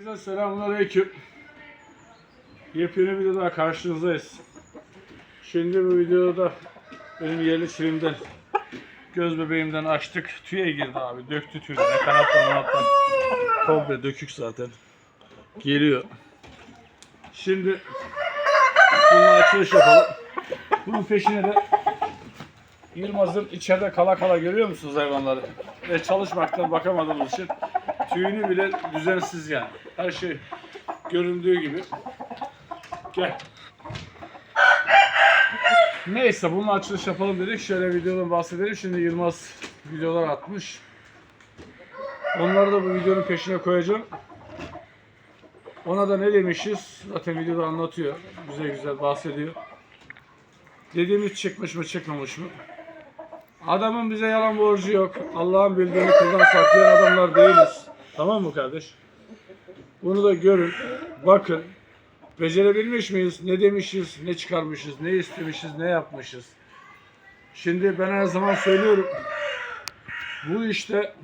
Herkese selamünaleyküm. Yepyeni bir videoda karşınızdayız. Şimdi bu videoda benim yerli çilimden göz bebeğimden açtık. Tüye girdi abi. Döktü tüyleri. Kanattan kanattan. Komple dökük zaten. Geliyor. Şimdi bununla açılış yapalım. Bunun peşine de Yılmaz'ın içeride kala kala görüyor musunuz hayvanları? Ve çalışmaktan bakamadığımız için tüyünü bile düzensiz yani. Her şey göründüğü gibi. Gel. Neyse bununla açılış yapalım dedik. Şöyle videodan bahsedelim. Şimdi Yılmaz videolar atmış. Onları da bu videonun peşine koyacağım. Ona da ne demişiz? Zaten videoda anlatıyor. Güzel güzel bahsediyor. Dediğimiz çıkmış mı çıkmamış mı? Adamın bize yalan borcu yok. Allah'ın bildiğini kuldan saklayan adamlar değiliz. Tamam mı kardeş? Bunu da görün, bakın. Becerebilmiş miyiz? Ne demişiz, ne çıkarmışız, ne istemişiz, ne yapmışız? Şimdi ben her zaman söylüyorum. Bu işte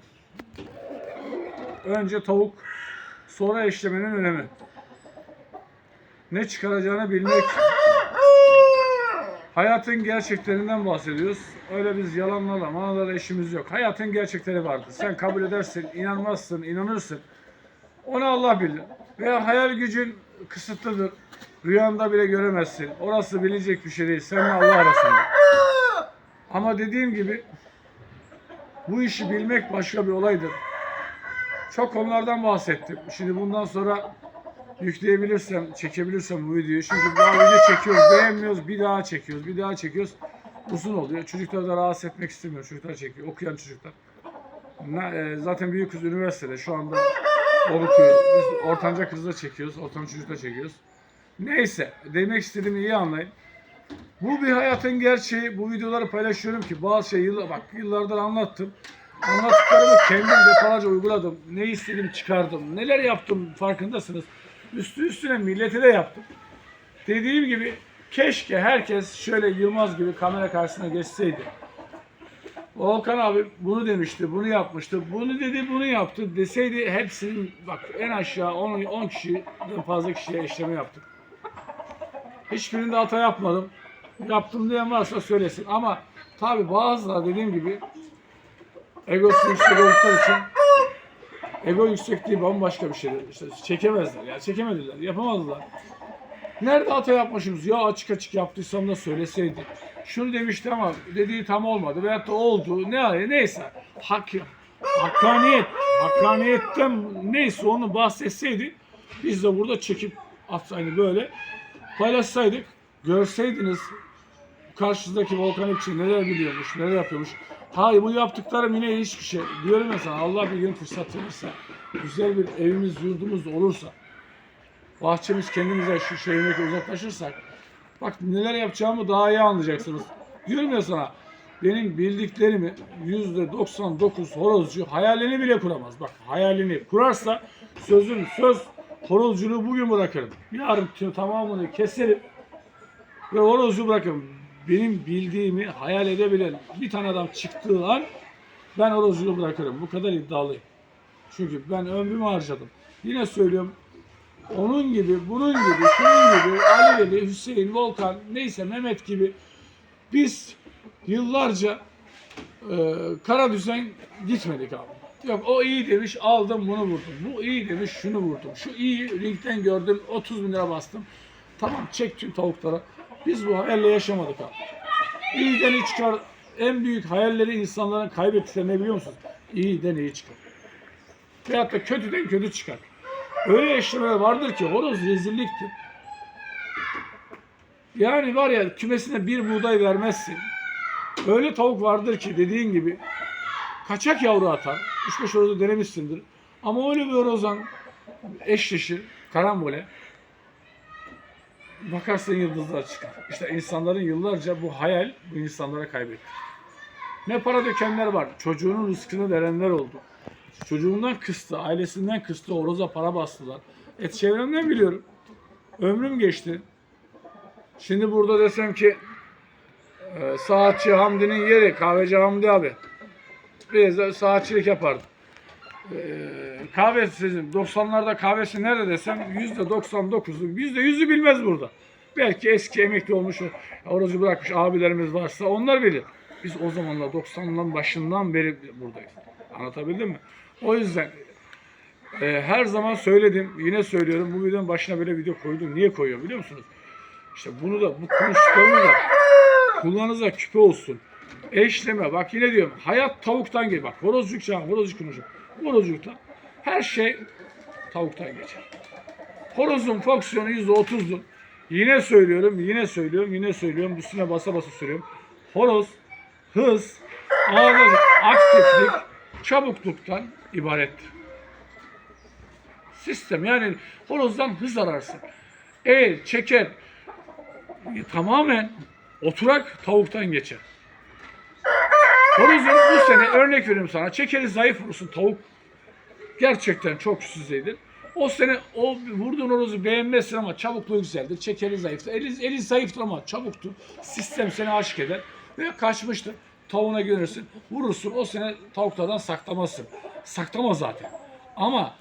önce tavuk, sonra eşlemenin önemi. Ne çıkaracağını bilmek Hayatın gerçeklerinden bahsediyoruz. Öyle biz yalanlarla, manalarla işimiz yok. Hayatın gerçekleri vardır. Sen kabul edersin, inanmazsın, inanırsın. Onu Allah bilir. Veya hayal gücün kısıtlıdır. Rüyanda bile göremezsin. Orası bilecek bir şey değil. Seninle Allah arasında. Ama dediğim gibi bu işi bilmek başka bir olaydır. Çok konulardan bahsettim. Şimdi bundan sonra yükleyebilirsem, çekebilirsem bu videoyu. Çünkü daha video çekiyoruz, beğenmiyoruz, bir daha çekiyoruz, bir daha çekiyoruz. Uzun oluyor. Çocuklar da rahatsız etmek istemiyor. Çocuklar çekiyor, okuyan çocuklar. E, Zaten büyük kız üniversitede şu anda okuyor. Biz ortanca kızla çekiyoruz, ortanca çocukla çekiyoruz. Neyse, demek istediğimi iyi anlayın. Bu bir hayatın gerçeği. Bu videoları paylaşıyorum ki bazı şey yıllar, bak yıllardır anlattım. Anlattıklarımı kendim defalarca uyguladım. Ne istedim çıkardım. Neler yaptım farkındasınız. Üstü üstüne millete de yaptım. Dediğim gibi keşke herkes şöyle Yılmaz gibi kamera karşısına geçseydi. Volkan abi bunu demişti, bunu yapmıştı, bunu dedi, bunu yaptı deseydi hepsinin bak en aşağı 10, 10 kişiden fazla kişiye işleme yaptık. Hiçbirinde hata yapmadım. Yaptım diyen varsa söylesin. Ama tabi bazıları dediğim gibi egosu yüksek oldukları için ego yüksekliği bambaşka bir şeydir. İşte çekemezler. Yani çekemediler. Yapamadılar. Nerede hata yapmışız? Ya açık açık yaptıysam da söyleseydi. Şunu demişti ama dediği tam olmadı. Veyahut da oldu. Ne neyse. Hak, hakkaniyet. Hakkaniyetten neyse onu bahsetseydi biz de burada çekip atsaydı böyle paylaşsaydık görseydiniz karşınızdaki volkan için neler biliyormuş, neler yapıyormuş. Hayır bu yaptıklarım yine hiçbir şey. Diyorum ya sana Allah bir gün fırsat verirse, güzel bir evimiz, yurdumuz olursa, bahçemiz kendimize şu şehrindeki uzaklaşırsak, bak neler yapacağımı daha iyi anlayacaksınız. Diyorum ya sana, benim bildiklerimi yüzde 99 horozcu hayalini bile kuramaz. Bak hayalini kurarsa sözün söz horozculuğu bugün bırakırım. Yarın tamamını keserim ve horozcu bırakırım. Benim bildiğimi hayal edebilen bir tane adam çıktığı an ben horozculuğu bırakırım. Bu kadar iddialıyım. Çünkü ben ömrümü harcadım. Yine söylüyorum onun gibi, bunun gibi, şunun gibi, Ali gibi, Hüseyin, Volkan, neyse Mehmet gibi biz yıllarca e, kara düzen gitmedik abi. Yok o iyi demiş aldım bunu vurdum. Bu iyi demiş şunu vurdum. Şu iyi ringden gördüm 30 bin lira bastım. Tamam çek tüm tavuklara. Biz bu hayalle yaşamadık abi. İyiden iyi çıkar. En büyük hayalleri insanların kaybettikleri ne biliyor musunuz? İyiden iyi çıkar. Veyahut da kötüden kötü çıkar. Öyle eşlemeler vardır ki horoz rezilliktir. Yani var ya kümesine bir buğday vermezsin. Öyle tavuk vardır ki dediğin gibi kaçak yavru atar. 3-5 horozu denemişsindir. Ama öyle bir horozdan eşleşir, karambole. Bakarsın yıldızlar çıkar. İşte insanların yıllarca bu hayal bu insanlara kaybetti. Ne para dökenler var. Çocuğunun rızkını verenler oldu. Çocuğundan kıstı, ailesinden kıstı, horoza para bastılar. Et çevremden biliyorum. Ömrüm geçti. Şimdi burada desem ki e, saatçi Hamdi'nin yeri kahveci Hamdi abi. Biz de saatçilik yapardık. E, kahvesi 90'larda kahvesi nerede desem yüzde 99'u yüzde yüzü bilmez burada. Belki eski emekli olmuş horozu bırakmış abilerimiz varsa onlar bilir. Biz o zamanlar 90'ların başından beri buradayız. Anlatabildim mi? O yüzden e, her zaman söyledim, yine söylüyorum. Bu videonun başına böyle video koydum. Niye koyuyorum biliyor musunuz? İşte bunu da, bu konuştuklarımı da kulağınıza küpe olsun. Eşleme, bak yine diyorum. Hayat tavuktan geliyor. Bak horozcuk çağın, horozcuk konuşuyor. Horozcukta her şey tavuktan geçer. Horozun fonksiyonu yüzde otuzdur. Yine söylüyorum, yine söylüyorum, yine söylüyorum. Üstüne basa basa söylüyorum. Horoz, hız, ağırlık, aktiflik, çabukluktan ibarettir. Sistem yani horozdan hız ararsın. El, çeker, e, tamamen oturak tavuktan geçer. Horozun bu sene örnek veriyorum sana. Çekeri zayıf vurursun tavuk. Gerçekten çok üst. O sene o vurduğun horozu beğenmezsin ama çabukluğu güzeldir. Çekeri zayıftır. Eli, eli zayıftır ama çabuktur. Sistem seni aşık eder. Ve kaçmıştır. Tavuğuna görürsün. Vurursun. O sene tavuklardan saklamazsın. Saklama zaten. Ama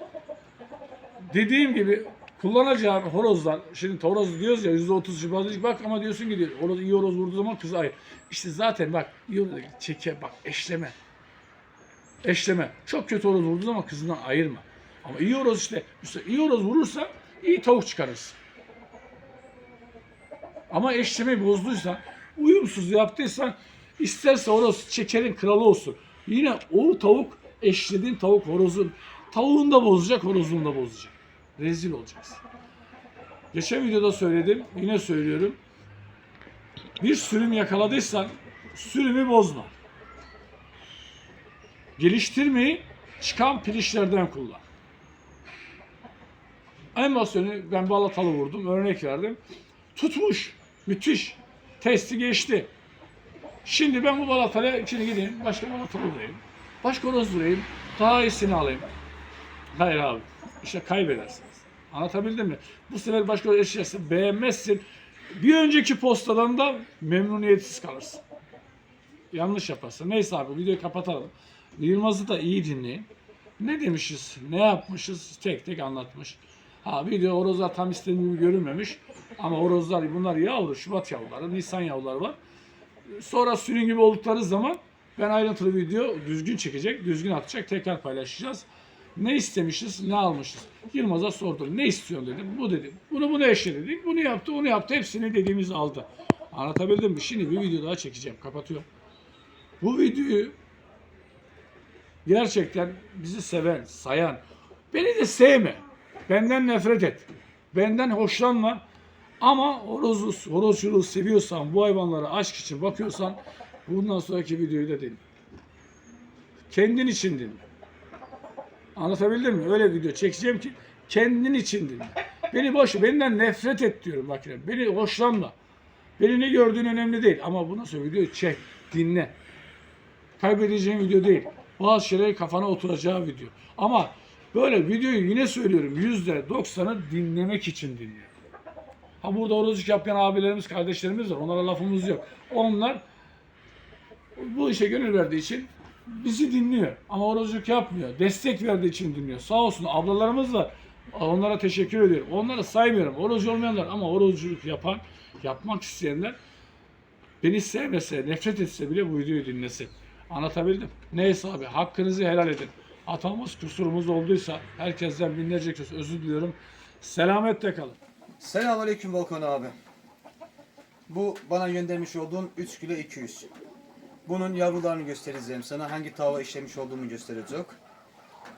dediğim gibi kullanacağın horozlar, şimdi horoz diyoruz ya yüzde otuz civarı bak ama diyorsun ki diyor, horoz, iyi horoz vurduğu zaman kız ayır. İşte zaten bak iyi horoz çeke bak eşleme. Eşleme. Çok kötü horoz vurduğu zaman kızından ayırma. Ama iyi horoz işte, işte iyi horoz vurursa iyi tavuk çıkarırsın. Ama eşlemeyi bozduysan, uyumsuz yaptıysan isterse horoz çekerin kralı olsun. Yine o tavuk eşlediğin tavuk horozun tavuğunu da bozacak, horozunu da bozacak. Rezil olacaksın. Geçen videoda söyledim, yine söylüyorum. Bir sürüm yakaladıysan sürümü bozma. Geliştirmeyi çıkan pilişlerden kullan. En basını ben balatalı vurdum, örnek verdim. Tutmuş, müthiş. Testi geçti. Şimdi ben bu balatalıya şimdi gideyim, başka balatalı vurayım. Başka horoz vurayım, daha iyisini alayım. Hayır abi. İşte kaybedersiniz. Anlatabildim mi? Bu sefer başka eşyası beğenmezsin. Bir önceki postadan da memnuniyetsiz kalırsın. Yanlış yaparsın. Neyse abi videoyu kapatalım. Yılmaz'ı da iyi dinleyin. Ne demişiz, ne yapmışız tek tek anlatmış. Ha video horozlar tam istediğim gibi görünmemiş. Ama horozlar bunlar yavru, Şubat yavruları, Nisan yavruları var. Sonra sürün gibi oldukları zaman ben ayrıntılı video düzgün çekecek, düzgün atacak, tekrar paylaşacağız. Ne istemişiz, ne almışız? Yılmaz'a sordum. Ne istiyorsun dedim. Bu dedim. Bunu bunu eşledik. Bunu yaptı, onu yaptı. Hepsini dediğimiz aldı. Anlatabildim mi? Şimdi bir video daha çekeceğim. Kapatıyorum. Bu videoyu gerçekten bizi seven, sayan, beni de sevme. Benden nefret et. Benden hoşlanma. Ama horozu, horozculuğu seviyorsan, bu hayvanlara aşk için bakıyorsan bundan sonraki videoyu da dinle. Kendin için dinle. Anlatabildim mi? Öyle video çekeceğim ki kendin için dinle. Beni boş, benden nefret et diyorum bak. Beni hoşlanma. Beni ne gördüğün önemli değil. Ama bundan sonra videoyu çek, dinle. Kaybedeceğin video değil. Bazı şeyler kafana oturacağı video. Ama böyle videoyu yine söylüyorum yüzde doksanı dinlemek için dinle. Ha burada horozluk yapan abilerimiz, kardeşlerimiz var. Onlara lafımız yok. Onlar bu işe gönül verdiği için bizi dinliyor. Ama horozluk yapmıyor. Destek verdiği için dinliyor. Sağ olsun ablalarımız var. Onlara teşekkür ediyorum. Onları saymıyorum. Horozcu olmayanlar ama horozculuk yapan, yapmak isteyenler beni sevmese, nefret etse bile bu videoyu dinlesin. Anlatabildim. Neyse abi hakkınızı helal edin. Hatamız, kusurumuz olduysa herkesten binlerce kez özür diliyorum. Selametle kalın. Selamünaleyküm Volkan abi. Bu bana göndermiş olduğun 3 kilo 200. Bunun yavrularını göstereceğim sana. Hangi tava işlemiş olduğumu gösterecek.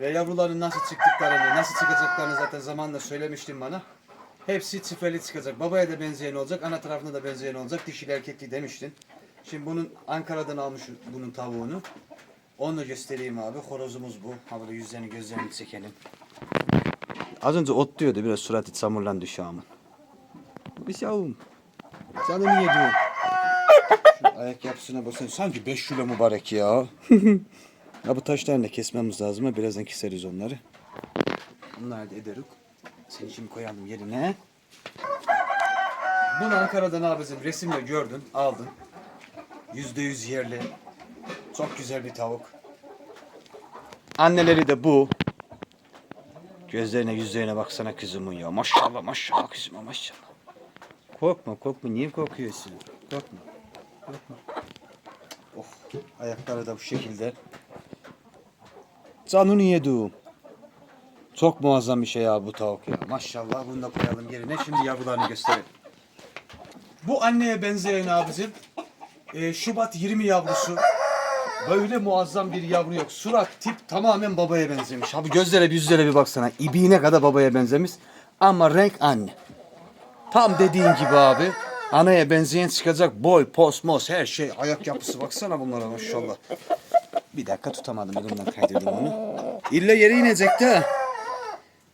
Ve yavruların nasıl çıktıklarını, nasıl çıkacaklarını zaten zamanla söylemiştin bana. Hepsi çifteli çıkacak. Babaya da benzeyen olacak, ana tarafına da benzeyen olacak. Dişili erkekli demiştin. Şimdi bunun Ankara'dan almış bunun tavuğunu. Onu da göstereyim abi. Horozumuz bu. Ha böyle yüzlerini gözlerini çekelim. Az önce ot diyordu biraz suratı çamurlandı şu an. Biz yavrum. Canını yedi. Şu ayak yapısına baksana. Sanki 5 kilo mübarek ya. ya bu taşlarını da kesmemiz lazım. Birazdan keseriz onları. Bunları da ederik. Seni şimdi koyalım yerine. Bunu Ankara'dan abicim resimle gördün, aldın. Yüzde yüz yerli. Çok güzel bir tavuk. Anneleri de bu. Gözlerine yüzlerine baksana kızımın ya. Maşallah maşallah kızıma maşallah. Korkma korkma niye korkuyorsun? Korkma. Korkma. Oh ayakları da bu şekilde. Canını yedim. Çok muazzam bir şey ya bu tavuk ya. Maşallah bunu da koyalım yerine. Şimdi yavrularını gösterelim. Bu anneye benzeyen abicim. E, Şubat 20 yavrusu. Böyle muazzam bir yavru yok. Surat tip tamamen babaya benzemiş. Abi gözlere bir yüzlere bir baksana. İbiğine kadar babaya benzemiş. Ama renk anne. Tam dediğin gibi abi. Anaya benzeyen çıkacak boy, pos, mos her şey. Ayak yapısı baksana bunlara maşallah. Bir dakika tutamadım elimden kaydırdım onu. İlle yere inecek de.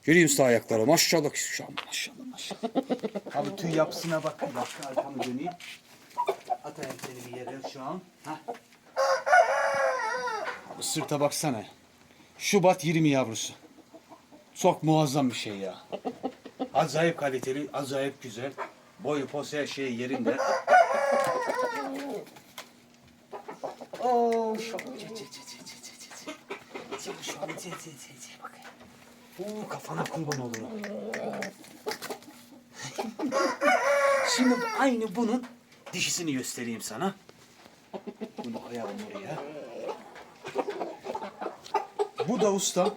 Göreyim size ayakları. Maşallah. Maşallah maşallah. Abi tüy yapısına bak. Bir dakika arkamı döneyim. Atayım seni bir yere şu an. Hah. Sırta baksana. Şubat 20 yavrusu. Çok muazzam bir şey ya. Acayip kaliteli, acayip güzel. Boyu posu her şey yerinde. Oh, Oo, şu an Oo, kafana kurban olurum. Şimdi aynı bunun dişisini göstereyim sana. Bunu koyalım oraya. Bu da usta.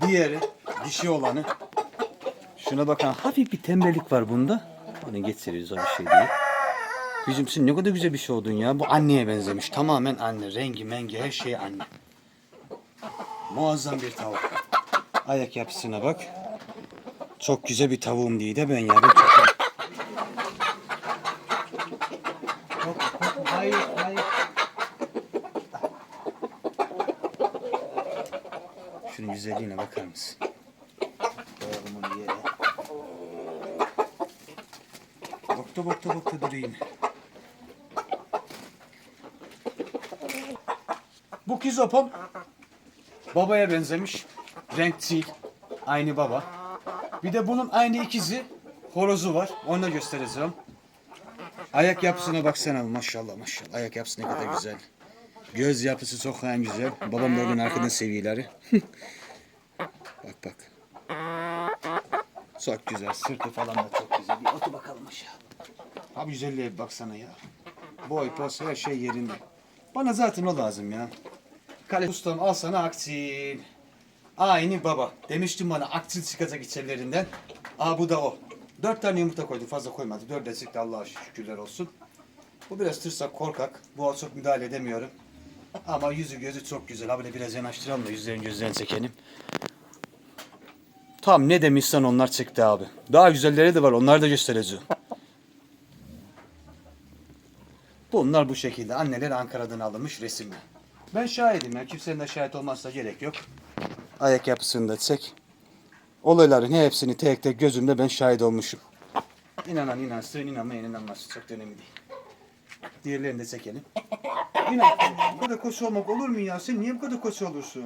Diğeri dişi olanı. Şuna bakın hafif bir tembellik var bunda. Onu geçiriyoruz o bir şey değil. Yüzüm sen ne kadar güzel bir şey oldun ya. Bu anneye benzemiş. Tamamen anne. Rengi mengi her şey anne. Muazzam bir tavuk. Ayak yapısına bak. Çok güzel bir tavuğum diye de ben ya. Ben çok... Hop, hop, Şunun güzelliğine bakar mısın? Onu yere. Bakta bakta bakta durayım. Bu kizopom babaya benzemiş. Renk değil. Aynı baba. Bir de bunun aynı ikizi horozu var. Onu da göstereceğim. Ayak yapısına baksana maşallah maşallah. Ayak yapısı ne kadar güzel. Göz yapısı çok en güzel. Babam da onun arkadan seviyeleri. bak bak. Çok güzel. Sırtı falan da çok güzel. Bir otur bakalım aşağı. Abi güzelliğe bir baksana ya. Boy, pos her şey yerinde. Bana zaten o lazım ya. Kale ustam al sana aksil. Aynı baba. Demiştim bana aksil çıkacak içerilerinden. Aa bu da o. Dört tane yumurta koydum fazla koymadı. Dörde çıktı Allah'a şükürler olsun. Bu biraz tırsak korkak. Bu çok müdahale edemiyorum. Ama yüzü gözü çok güzel. Abi de biraz yanaştıralım da yüzlerin gözlerini çekelim. Tam ne demişsen onlar çıktı abi. Daha güzelleri de var. Onları da göstereceğim. Bunlar bu şekilde. Anneler Ankara'dan alınmış resimler. Ben şahidim ya. Kimsenin de şahit olmazsa gerek yok. Ayak yapısını da çek. Olayların hepsini tek tek gözümde ben şahit olmuşum. İnanan inansın, inanmayan inanmazsın. Çok da önemli değil. Diğerlerini de çekelim. İnan, bu kadar koşu olmak olur mu ya? Sen niye bu kadar koşu olursun?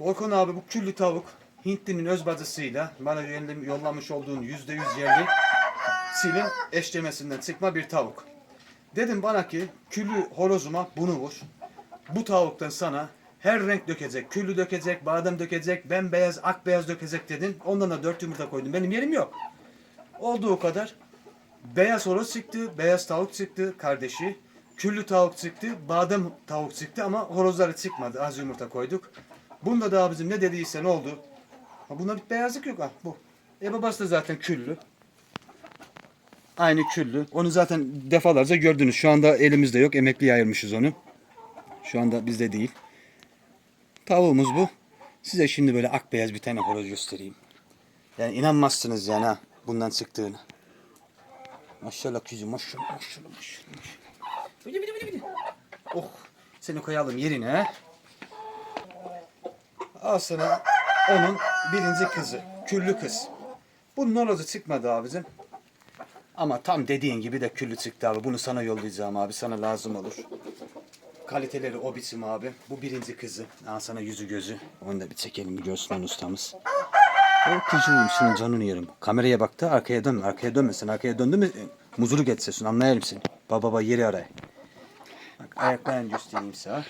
Volkan abi bu küllü tavuk Hintlinin öz bacısıyla bana yoll- yollamış olduğun yüzde yüz yerli silin eşlemesinden çıkma bir tavuk. Dedim bana ki küllü horozuma bunu vur. Bu tavuktan sana her renk dökecek, küllü dökecek, badem dökecek, bembeyaz, akbeyaz dökecek dedin. Ondan da dört yumurta koydum. Benim yerim yok. Olduğu kadar beyaz horoz çıktı, beyaz tavuk çıktı kardeşi. Küllü tavuk çıktı, badem tavuk çıktı ama horozları çıkmadı. Az yumurta koyduk. Bunda da bizim ne dediyse ne oldu? Ha bunda bir beyazlık yok ha bu. E babası da zaten küllü. Aynı küllü. Onu zaten defalarca gördünüz. Şu anda elimizde yok. Emekliye ayırmışız onu. Şu anda bizde değil. Tavuğumuz bu. Size şimdi böyle akbeyaz bir tane horoz göstereyim. Yani inanmazsınız yani ha bundan çıktığını. Maşallah kızım maşallah maşallah maşallah. Bidi bidi bidi bidi. Oh seni koyalım yerine. Al sana onun birinci kızı. Küllü kız. Bunun horozu çıkmadı abicim. Ama tam dediğin gibi de küllü çıktı abi. Bunu sana yollayacağım abi. Sana lazım olur. Kaliteleri o biçim abi. Bu birinci kızı. Al sana yüzü gözü. Onu da bir çekelim bir görsün ustamız. O kızım senin canını yerim. Kameraya baktı arkaya dönme. Arkaya dönmesin. Arkaya döndü mü e, muzuluk etsesin anlayarım seni. Baba baba yeri aray. Bak ayaklarını göstereyim sana.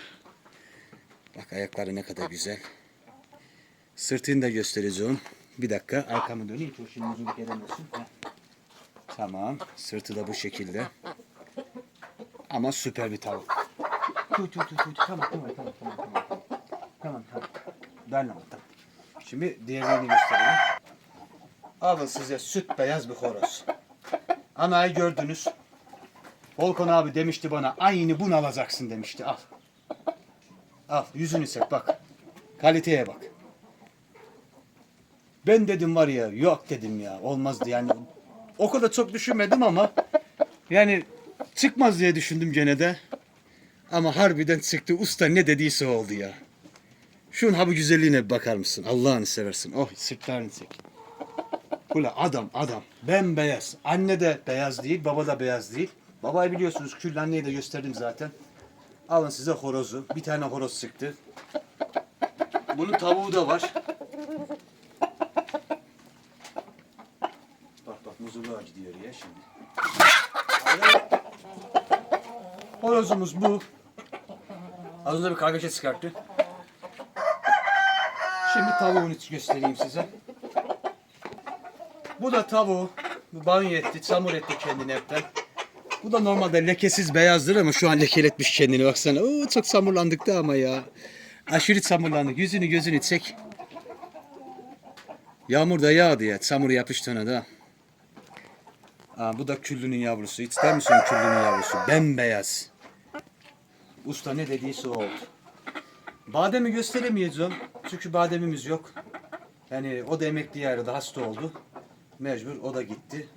Bak ayakları ne kadar güzel. Sırtını da göstereceğim. Bir dakika arkamı döneyim ki şimdi muzuluk edemesin. Heh. Tamam. Sırtı da bu şekilde. Ama süper bir tavuk. Tut tut tut tut. Tamam tamam tamam tamam tamam. Tamam tamam. Ben tamam. Şimdi diğerini göstereyim. Alın size süt beyaz bir horoz. Anayı gördünüz. Volkan abi demişti bana aynı bunu alacaksın demişti. Al. Al yüzünü sek bak. Kaliteye bak. Ben dedim var ya yok dedim ya olmazdı yani. O kadar çok düşünmedim ama yani çıkmaz diye düşündüm gene de. Ama harbiden çıktı. Usta ne dediyse oldu ya. Şunun ha bu güzelliğine bir bakar mısın? Allah'ını seversin. Oh sırtlarını çek. Ula adam adam. Bembeyaz. Anne de beyaz değil, baba da beyaz değil. Babayı biliyorsunuz kül anneyi de gösterdim zaten. Alın size horozu. Bir tane horoz çıktı. Bunun tavuğu da var. Bak bak muzuluğa gidiyor ya şimdi. Horozumuz bu. Az önce bir kargaşa çıkarttı. Şimdi tavuğunu göstereyim size. Bu da tavuğu. Bu banyo etti, çamur etti kendini hepten. Bu da normalde lekesiz beyazdır ama şu an lekeletmiş kendini baksana. Oo, çok çamurlandık da ama ya. Aşırı çamurlandık. Yüzünü gözünü çek. Yağmur da yağdı ya. Çamur yapıştı ona da. Aa, bu da küllünün yavrusu. İster misin küllünün yavrusu? Bembeyaz. Usta ne dediyse o oldu. Bademi gösteremeyeceğim. Çünkü bademimiz yok. Yani o da emekli ayrıldı. Hasta oldu. Mecbur o da gitti.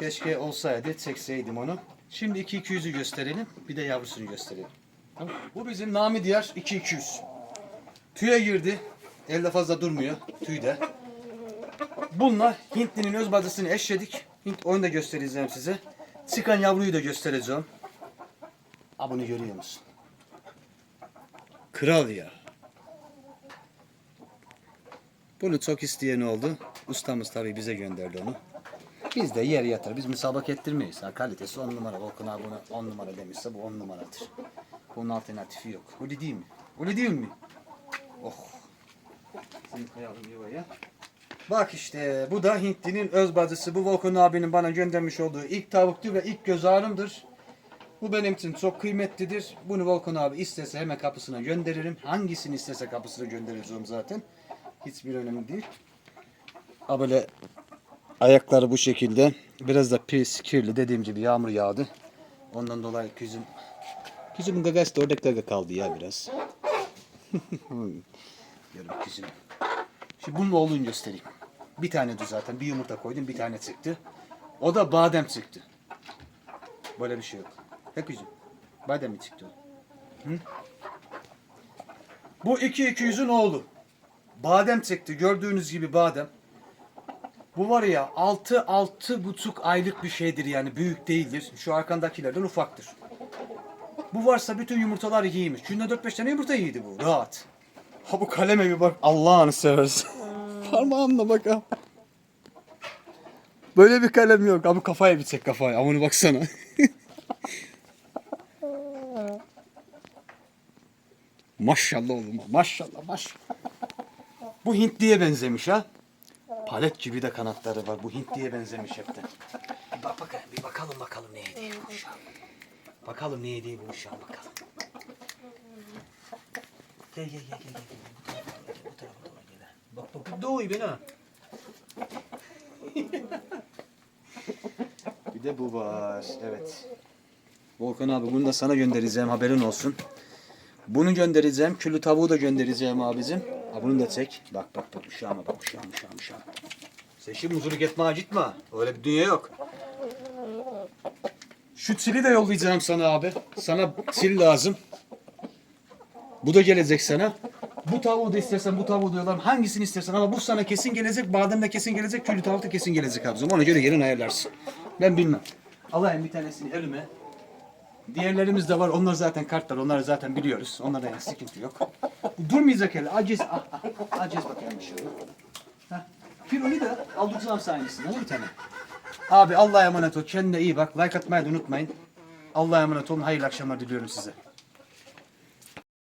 Keşke olsaydı çekseydim onu. Şimdi 2200'ü gösterelim. Bir de yavrusunu gösterelim. Bu bizim Nami Diyar 2200. Tüye girdi. Elde fazla durmuyor. Tüyde. Bununla Hintli'nin öz bacısını eşledik. Hint onu da göstereceğim size. Çıkan yavruyu da göstereceğim. Ha bunu görüyor musun? Kral ya. Bunu çok isteyen oldu. Ustamız tabii bize gönderdi onu. Biz de yer yatar. Biz müsabak ettirmeyiz. Ha, kalitesi on numara. Volkan abi buna on numara demişse bu on numaradır. Bunun alternatifi yok. Öyle değil mi? Öyle değil mi? Oh. Seni koyalım yuvaya. Bak işte bu da Hintli'nin öz bacısı. Bu Volkan abinin bana göndermiş olduğu ilk tavuktu ve ilk göz ağrımdır. Bu benim için çok kıymetlidir. Bunu Volkan abi istese hemen kapısına gönderirim. Hangisini istese kapısına göndereceğim zaten. Hiçbir önemi değil. Ha böyle ayakları bu şekilde. Biraz da pis, kirli. Dediğim gibi yağmur yağdı. Ondan dolayı küzüm küzümün gagası da orada gaga kaldı ya biraz. Yarım küzüm. Şimdi bunun oğlunu göstereyim. Bir tane de zaten. Bir yumurta koydum. Bir tane çıktı. O da badem çıktı. Böyle bir şey yok. He kuzum. Badem mi çıktı o? Hı? Bu iki iki yüzün oğlu. Badem çıktı. Gördüğünüz gibi badem. Bu var ya altı altı buçuk aylık bir şeydir yani büyük değildir. Şu arkandakilerden ufaktır. Bu varsa bütün yumurtalar yiymiş. Günde 4-5 tane yumurta yiydi bu. Rahat. Ha bu kaleme bir bak. Allah'ını seversen. Parmağımla bak ha. Böyle bir kalem yok. Abi kafaya bir çek kafaya. Ama onu baksana. Maşallah oğlum. Maşallah maşallah. Bu Hintliye benzemiş ha. Palet gibi de kanatları var. Bu Hintliye benzemiş hepten. Bir bak bakalım, bir bakalım bakalım ne yediği bu uşağın. Bakalım ne yediği bu uşağın bakalım. Gel gel gel gel gel. Bu tarafa doğru gel, bu. Bak bak bak doğuyor beni ha. bir de bu var. Evet. Volkan abi bunu da sana göndereceğim haberin olsun. Bunu göndereceğim. Küllü tavuğu da göndereceğim abicim. Ha bunu da çek. Bak bak bak uşağıma bak uşağım uşağım uşağım. Sen şimdi muzuluk etme gitme. Öyle bir dünya yok. Şu çili de yollayacağım sana abi. Sana çil lazım. Bu da gelecek sana. Bu tavuğu da istersen bu tavuğu da yollarım. Hangisini istersen ama bu sana kesin gelecek. Badem de kesin gelecek. Küllü tavuk da kesin gelecek abicim. Ona göre yerini ayarlarsın. Ben bilmem. Alayım bir tanesini elime. Diğerlerimiz de var. Onlar zaten kartlar. Onları zaten biliyoruz. Onlarda yani sıkıntı yok. Durmayacak hele. Aciz. Ah, ah, aciz bakayım şöyle. Heh. Pironi de aldıracağım sayenesinden bir tane. Abi Allah'a emanet ol. Kendine iyi bak. Like atmayı da unutmayın. Allah'a emanet olun. Hayırlı akşamlar diliyorum size.